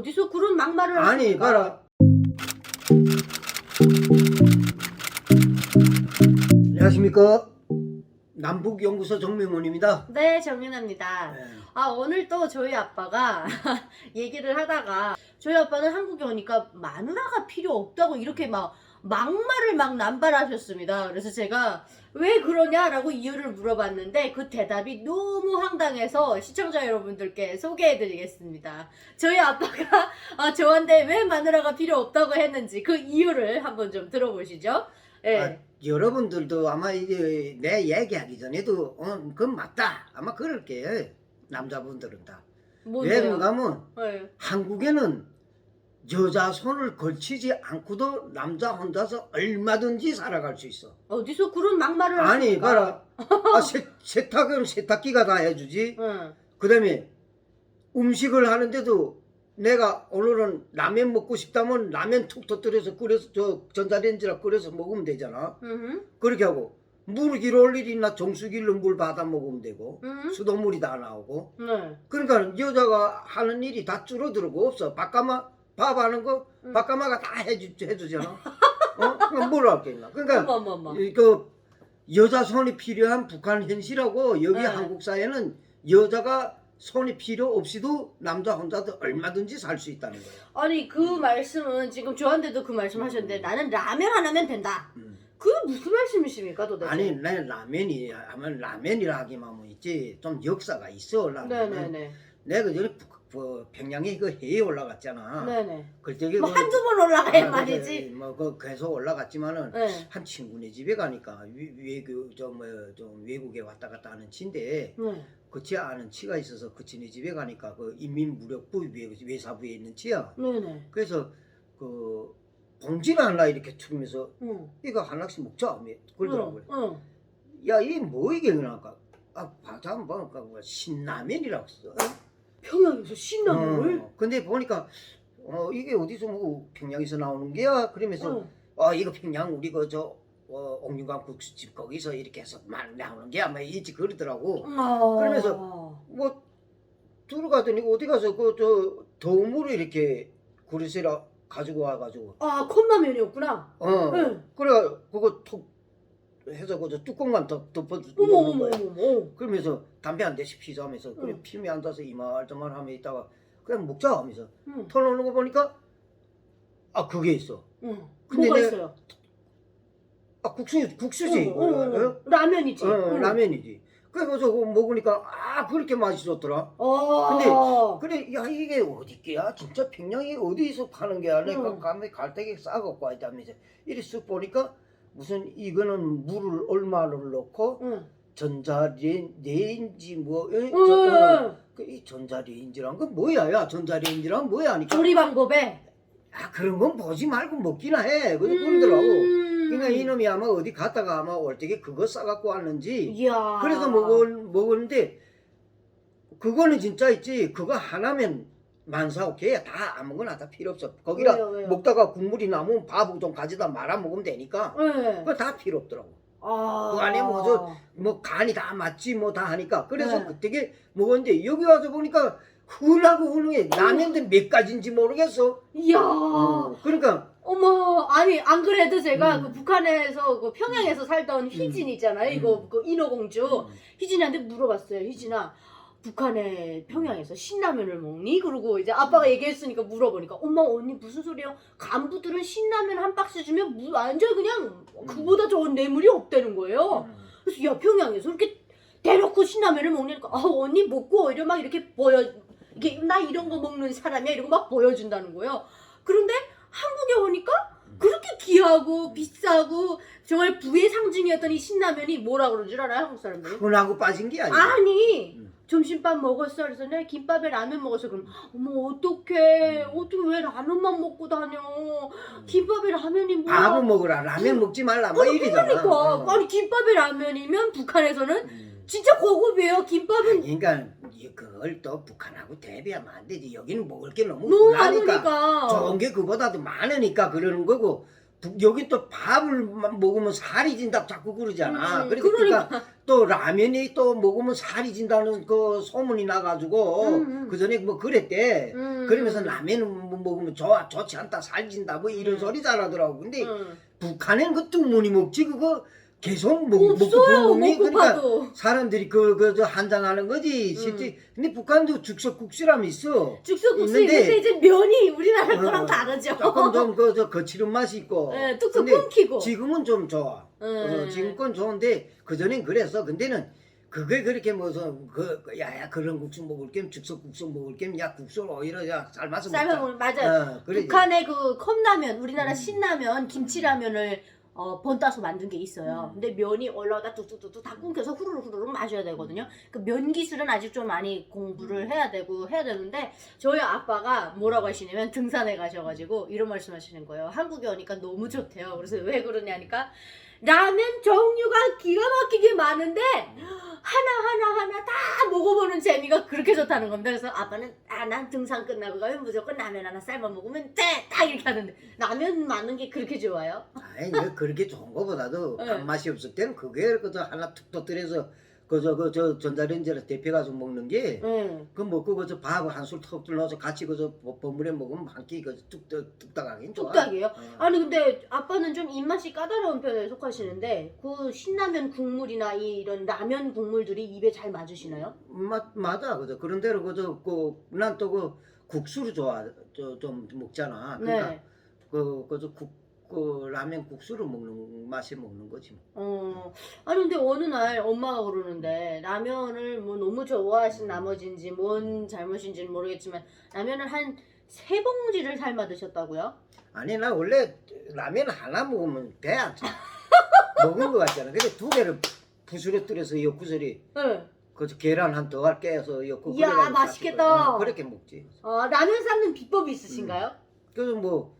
어디서 그런 막말을 아니 하십니까? 봐라 안녕하십니까 남북연구소 정명원입니다 네, 정연아입니다. 네. 아, 오늘 또 저희 아빠가 얘기를 하다가 저희 아빠는 한국에 오니까 마누라가 필요 없다고 이렇게 막 막말을 막 남발하셨습니다. 그래서 제가 왜 그러냐라고 이유를 물어봤는데 그 대답이 너무 황당해서 시청자 여러분들께 소개해드리겠습니다. 저희 아빠가 아, 저한테 왜 마누라가 필요 없다고 했는지 그 이유를 한번 좀 들어보시죠. 예. 아, 여러분들도 아마 이게 내 얘기하기 전에도 어 그건 맞다 아마 그럴게 남자분들은 다왜 뭔데요? 그런가 하면 예. 한국에는 여자 손을 걸치지 않고도 남자 혼자서 얼마든지 살아갈 수 있어 어디서 그런 막말을 아니 하십니까? 봐라 아, 세, 세탁은 세탁기가 다 해주지 응. 그 다음에 음식을 하는데도 내가 오늘은 라면 먹고 싶다면 라면 툭 터뜨려서 끓여서 저 전자레인지라 끓여서 먹으면 되잖아 응. 그렇게 하고 물을 길올 일이 있나 정수기로 물 받아 먹으면 되고 응. 수돗물이 다 나오고 네. 그러니까 여자가 하는 일이 다 줄어들고 없어 밥가마 밥 하는 거 응. 밥가마가 다 해주, 해주잖아 어? 그럼 뭘 할겠나 그러니까 어머 어머. 이- 그 여자 손이 필요한 북한 현실하고 여기 네. 한국 사회는 여자가 손이 필요 없이도 남자 혼자도 얼마든지 살 수 있다는 거야. 아니 그 말씀은 지금 저한테도 그 말씀 하셨는데 나는 라면 하나면 된다. 음. 그 무슨 말씀이십니까 도대체? 아니 내 라면이 하면 라면이라 하기만 뭐 있지 좀 역사가 있어 라면은. 네네네. 내가 그 전에 북- 그 평양에 그 해에 올라갔잖아. 네네. 그때 뭐 그- 한두 번 올라가야 아, 말이지. 뭐그 계속 올라갔지만은 네. 한 친구네 집에 가니까 외국 좀뭐좀 외국에 왔다 갔다 하는 친데 네. 그치 아는 치가 있어서 그 친네 집에 가니까 그 인민무력부 외, 외사부에 있는 치야. 네네. 그래서 그 봉지를 하나 이렇게 틀면서 응. 이거 하나씩 먹자 그러더라고요. 응. 야 이게 뭐 이게 그러니까 아 과자 한번 뭐 신라면이라고 써. 평양에서 신라면을. 어, 근데 보니까 어 이게 어디서 뭐 평양에서 나오는 게야 그러면서 응. 어 이거 평양 우리 그저 어, 옥류관 국수집 거기서 이렇게 해서 막 나오는 게 아마 이지 그러더라고. 아. 그러면서 뭐 들어가더니 어디 가서 그 저 도움으로 이렇게 그릇에라 가지고 와가지고 아 컵라면이었구나. 어 응. 그래 그거 톡 해서 그저 뚜껑만 덮 덮어주 어머 놓는 어머 어머. 그러면서 담배 한 대씩 피자 하면서 그래 응. 피면 앉아서 이말저말 하면 있다가 그냥 먹자 하면서 응. 털어놓는 거 보니까 아 그게 있어. 응. 근데 뭐가 내가- 있어요? 아 국수 국수지. 응, 응, 응, 응. 어? 라면이지. 어, 응. 라면이지. 그래서 먹으니까 아 그렇게 맛있었더라. 어. 근데 그래 야 이게 어디 게야 진짜 평양이 어디서 파는 게야 내가 응. 가면 갈때기 싸갖고 왔다면서 이리 쓱 보니까 무슨 이거는 물을 얼마를 넣고 응. 전자레인지 뭐 에? 응. 저, 어, 그이 전자레인지란 건 뭐야 야 전자레인지란 뭐야 하니까 조리 방법에. 아 그런 건 보지 말고 먹기나 해 그래 그러더라고 음. 그러니까 이놈이 아마 어디 갔다가 아마 올 적에 그거 싸갖고 왔는지 이야. 그래서 먹을, 먹었는데 그거는 진짜 있지 그거 하나면 만사오 걔야 다 아무거나 다 필요 없어 거기다 왜요, 왜요? 먹다가 국물이 남으면 밥좀 가져다 말아 먹으면 되니까 네. 그거 다 필요 없더라고 아. 그 안에 뭐 저- 뭐 간이 다 맞지 뭐 다 하니까 그래서 네. 그때게 먹었는데 여기 와서 보니까 흔하고 훌륭해 라면도 몇 가지인지 모르겠어 이야. 어, 그러니까 어머, 아니 안 그래도 제가 음. 그 북한에서 그 평양에서 살던 희진 있잖아요. 이거 음. 그 인어공주 음, 희진한테 물어봤어요. 희진아. 북한에 평양에서 신라면을 먹니? 그러고 이제 아빠가 얘기했으니까 물어보니까 엄마 언니 무슨 소리야? 간부들은 신라면 한 박스 주면 무- 완전 그냥 그보다 좋은 뇌물이 없다는 거예요. 음. 그래서 야 평양에서 이렇게 대놓고 신라면을 먹으니까 아 언니 먹고 오히려 막 이렇게 보여 이게 나 이런 거 먹는 사람이야 이러고 막 보여준다는 거예요. 그런데 한국에 오니까 그렇게 귀하고 비싸고 정말 부의 상징이었던 이 신라면이 뭐라 그러는 줄 알아요 한국 사람들이? 흔하고 빠진 게 아니야 아니 음. 점심밥 먹었어 그래서 내 김밥에 라면 먹었어 그럼 어머 어떡해 음. 어떻게 왜 라면만 먹고 다녀 김밥에 라면이 뭐야 밥은 먹으라 라면 먹지 말라 뭐 이러잖아 그러니까 어. 아니 김밥에 라면이면 북한에서는 음. 진짜 고급이에요. 김밥은 그러니까 이- 그걸 또 북한하고 대비하면 안 되지. 여기는 먹을 게 너무 너무 많으니까 많으니까. 좋은 게 그보다도 많으니까 그러는 거고 부- 여기 또 밥을 마- 먹으면 살이 진다고 자꾸 그러잖아. 음, 그러니까, 그러니까. 또 라면이 또 먹으면 살이 진다는 그 소문이 나가지고 음, 음. 그 전에 뭐 그랬대. 음. 그러면서 라면은 뭐 먹으면 좋아 좋지 않다 살진다 뭐 이런 음. 소리 잘하더라고. 근데 음. 북한엔 그 뚱무니 먹지 그거 계속 먹, 먹고 없어요 먹니 먹고 그러니까 파도 사람들이 그그저 한잔하는 거지 음. 실제 근데 북한도 죽석국수라면 있어 죽석국수 있는데- 있는데 이제 면이 거랑 다르죠. 조금 좀그저 거칠은 맛이 있고. 네, 뚝뚝 근데 끊기고. 지금은 좀 좋아. 네. 어, 지금 건 좋은데 그 전엔 그랬어. 근데는 그게 그렇게 무슨 그 그, 야야 그런 국수 먹을 겸 죽석국수 먹을 겸야 국수를 오히려 야 삶아서 삶아 먹는 맞아요. 어. 북한의 그 컵라면 우리나라 음. 신라면 김치라면을 어, 번따서 만든 게 있어요. 음. 근데 면이 올라오다 뚝뚝뚝뚝 다 끊겨서 후루룩 후루룩 마셔야 되거든요. 그 면 기술은 아직 좀 많이 공부를 해야 되고 해야 되는데 저희 아빠가 뭐라고 하시냐면 등산에 가셔가지고 이런 말씀하시는 거예요. 한국에 오니까 너무 좋대요. 그래서 왜 그러냐니까 라면 종류가 기가 막히게 많은데 하나 하나 하나 다 먹어보는 재미가 그렇게 좋다는 겁니다. 그래서 아빠는 아 난 등산 끝나고 가면 무조건 라면 하나 삶아 먹으면 돼딱 이렇게 하는데 라면 많은 게 그렇게 좋아요? 아니 그 그렇게 좋은 거보다도 네. 단맛이 없을 때는 그게 그저 하나 툭 터뜨려서 그저 그 저 전자레인지에 데펴가지고 먹는 게 응. 그 먹고 그저 밥을 한술턱 넣어서 같이 그저 버- 버무려 먹으면 한 끼 그저 뚝딱 뚝딱하긴 좋아. 뚝딱이에요? 어. 아니 근데 아빠는 좀 입맛이 까다로운 편에 속하시는데 그 신라면 국물이나 이 이런 라면 국물들이 입에 잘 맞으시나요? 맞 맞아 그저 그런 대로 그저 그난 또 그 국수를 좋아 저, 좀 먹잖아. 그러니까 네. 그 그저 국 그 라면 국수를 먹는 맛이 먹는 거지. 뭐. 어, 아니 근데 어느 날 엄마가 그러는데 라면을 뭐 너무 좋아하신 나머지인지 뭔 잘못인지는 모르겠지만 라면을 한 세 봉지를 삶아 드셨다고요? 아니 나 원래 라면 하나 먹으면 배 안 차. 먹은 거 같잖아. 근데 두 개를 부스러뜨려서 옆구슬이 응. 그 계란 한두알 깨서 이야, 그래가지고 맛있겠다. 그렇게 먹지. 어, 라면 삶는 비법이 있으신가요? 그래서 뭐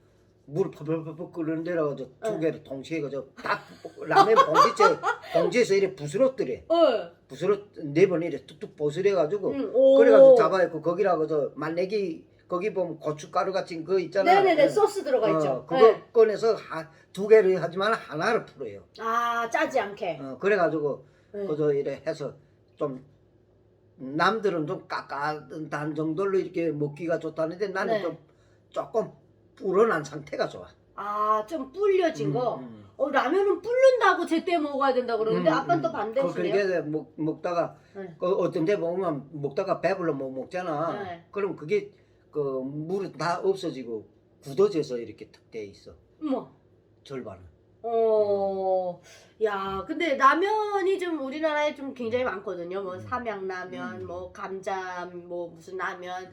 물 펄펄펄 끓는 데라고 두 응. 개를 동시에 그저 딱 라면 봉지째 봉지에서 이렇게 부스러뜨려. 어. 부스러 네번 이래 뚝뚝 부스려 가지고 응. 오. 그래가지고 잡아갖고 거기라고 저 만내기 거기 보면 고춧가루 같은 거 있잖아. 네네네 그, 소스 들어가 어, 있죠. 그거 네. 꺼내서 하, 두 개를 하지만 하나를 풀어요. 아 짜지 않게. 어, 그래가지고 네. 그저 이래 해서 좀 남들은 좀 까까한 정도로 이렇게 먹기가 좋다는데 나는 네. 좀 조금 불어난 상태가 좋아. 아 좀 불려진 음, 거. 음. 어 라면은 불른다고 제때 먹어야 된다 그러는데 음, 아빠는 또 음. 반대시네요. 그, 그렇게 먹, 먹다가 네. 그 어떤 데 보면 먹다가 배불러 못 먹잖아. 네. 그럼 그게 그 물이 다 없어지고 굳어져서 이렇게 탁 돼 있어. 뭐. 절반은. 어, 야, 근데 라면이 좀 우리나라에 좀 굉장히 많거든요. 뭐 음. 삼양라면, 음. 뭐 감자, 뭐 무슨 라면,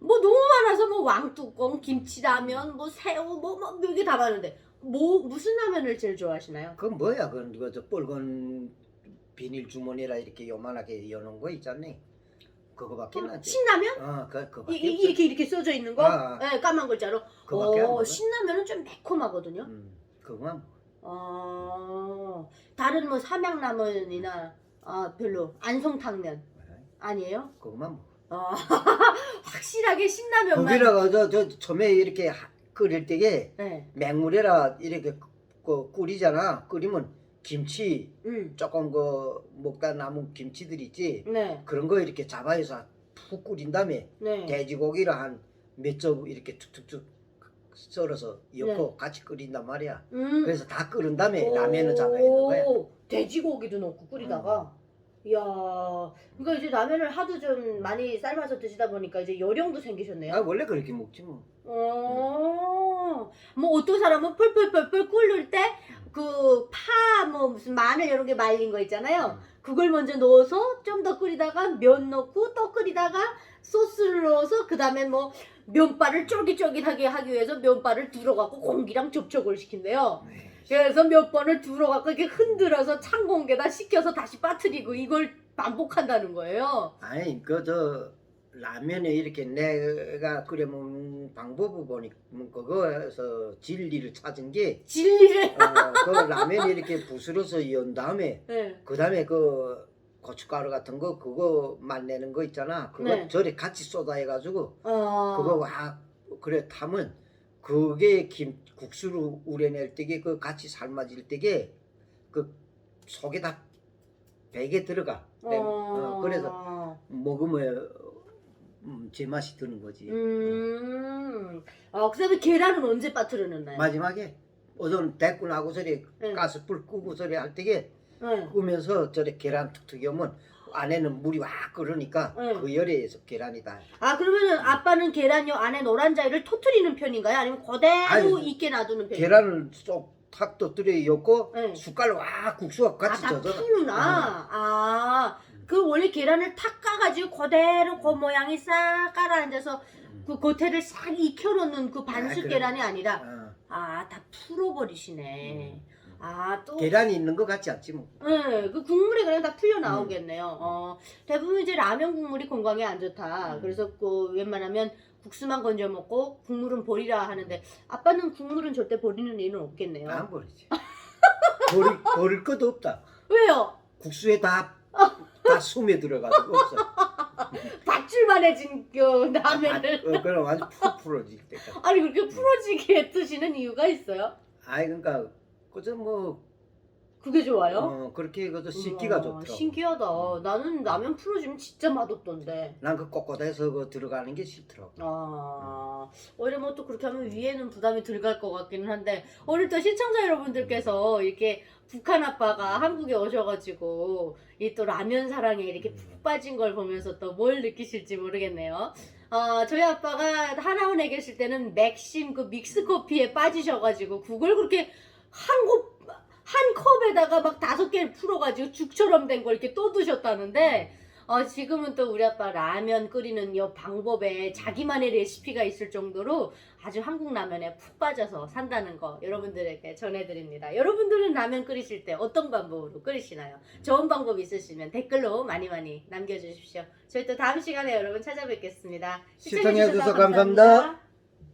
뭐 너무 많아서 뭐 왕뚜껑, 김치라면, 뭐 새우, 뭐, 뭐 여기 다 많은데 뭐 무슨 라면을 제일 좋아하시나요? 그건 뭐야? 그건 그저 붉은 비닐 주머니라 이렇게 요만하게 여는 거 있잖니. 그거밖에 안 돼. 신라면? 어, 그 이, 그거밖에 이, 없어. 이렇게 이렇게 써져 있는 거? 아, 아. 네, 까만 글자로. 그거밖에 안 어, 먹어. 신라면은 좀 매콤하거든요. 음, 그거만 어, 다른 뭐 삼양라면이나 아, 별로 안성탕면 먹어. 아니에요? 그거만 먹어. 어, 확실하게 신라면만. 거기다가 저, 저 처음에 이렇게 하- 끓일 때게 네. 맹물에라 이렇게 그 끓이잖아. 끓이면 김치 음. 조금 그 먹다 남은 김치들 있지. 네. 그런 거 이렇게 잡아서 푹 끓인 다음에 네. 돼지고기를 한몇점 이렇게 툭툭툭 썰어서 엮고 같이 끓인단 말이야. 네. 음. 그래서 다 끓은 다음에 라면을 잡아야 되는 거야. 오, 돼지고기도 넣고 끓이다가. 이야. 그러니까 이제 라면을 하도 좀 많이 삶아서 드시다 보니까 이제 요령도 생기셨네요. 아 원래 그렇게 먹지 뭐. 어. 뭐 어떤 사람은 펄펄펄펄 끓을 때그파뭐 무슨 마늘 이런 게 말린 거 있잖아요. 그걸 먼저 넣어서 좀 더 끓이다가 면 넣고 또 끓이다가 소스를 넣어서 그 다음에 뭐 면발을 쫄깃쫄깃하게 하기 위해서 면발을 들어갖고 공기랑 접촉을 시킨대요. 네. 그래서 몇 번을 들어갖고 이렇게 흔들어서 찬 공기에다 식혀서 다시 빠뜨리고 이걸 반복한다는 거예요. 아니 그 저 라면에 이렇게 내가 끓여 먹는 방법을 보니 그거에서 진리를 찾은 게 진리를. 어, 그 라면에 이렇게 부스러서 연 다음에 네. 그 다음에 그 고춧가루 같은 거 그거 맛내는 거 있잖아 그거 네. 절에 같이 쏟아 해가지고 어. 그거 와 그래 타면 그게 김 국수로 우려낼 때게 그 같이 삶아질 때게 그 속에 다 배게 들어가. 땡. 어, 그래서 먹으면 음, 제 맛이 드는 거지. 음. 아, 그다음에 계란은 언제 빠뜨려 넣나요? 마지막에 어떤 대꾸 나고 소리 네. 가스 불 끄고 소리 할 때게 네. 끄면서 저래 계란 툭툭이 오면 안에는 물이 확 끓으니까 네. 그 열에 의해서 계란이 다. 아 그러면은 아빠는 계란요 안에 노란 자위를 터트리는 편인가요? 아니면 그대로 아니, 있게 놔두는 편인가요? 계란을 쏙탁 떠뜨려 엮고 네. 숟갈로 와 국수가 같이 아, 다 젖어. 푸는구나. 아, 그 원래 계란을 탁 까가지고 그대로 그 모양이 싹 깔아앉아서 그 겉에를 싹 익혀놓는 그 반숙 아, 그래. 계란이 아니라 어. 아, 다 풀어버리시네. 아, 또. 계란이 있는 것 같지 않지 뭐. 네, 그 국물이 그냥 다 풀려 나오겠네요. 어, 대부분 이제 라면 국물이 건강에 안 좋다. 음. 그래서 그 웬만하면 국수만 건져 먹고 국물은 버리라 하는데 아빠는 국물은 절대 버리는 일은 없겠네요. 안 버리지. 버릴, 버릴 것도 없다. 왜요? 국수에 다, 다 숨에 들어가지고 없어. 밧줄만해진 그 라면을 아, 어, 그럼 완전 푹 풀어질 때까지. 아니 그렇게 풀어지게 드시는 이유가 있어요? 아이 그러니까 그저 뭐 그게 좋아요? 어, 그렇게 그저 씻기가 우와, 좋더라고. 신기하다. 나는 라면 풀어주면 진짜 맛없던데. 난 그 꼿꼿해서 그 들어가는 게 싫더라고. 아, 오히려 뭐 또 그렇게 하면 위에는 부담이 덜 갈 것 같기는 한데, 오늘 또 시청자 여러분들께서 이렇게 북한 아빠가 한국에 오셔가지고, 이 또 라면 사랑에 이렇게 푹 빠진 걸 보면서 또 뭘 느끼실지 모르겠네요. 어, 저희 아빠가 하나원에 계실 때는 맥심 그 믹스 커피에 빠지셔가지고, 그걸 그렇게 한 컵, 한 컵에다가 막 다섯 개를 풀어가지고 죽처럼 된 걸 이렇게 또 드셨다는데, 어, 지금은 또 우리 아빠 라면 끓이는 요 방법에 자기만의 레시피가 있을 정도로 아주 한국 라면에 푹 빠져서 산다는 거 여러분들에게 전해드립니다. 여러분들은 라면 끓이실 때 어떤 방법으로 끓이시나요? 좋은 방법 있으시면 댓글로 많이 많이 남겨주십시오. 저희 또 다음 시간에 여러분 찾아뵙겠습니다. 시청해주셔서 감사합니다.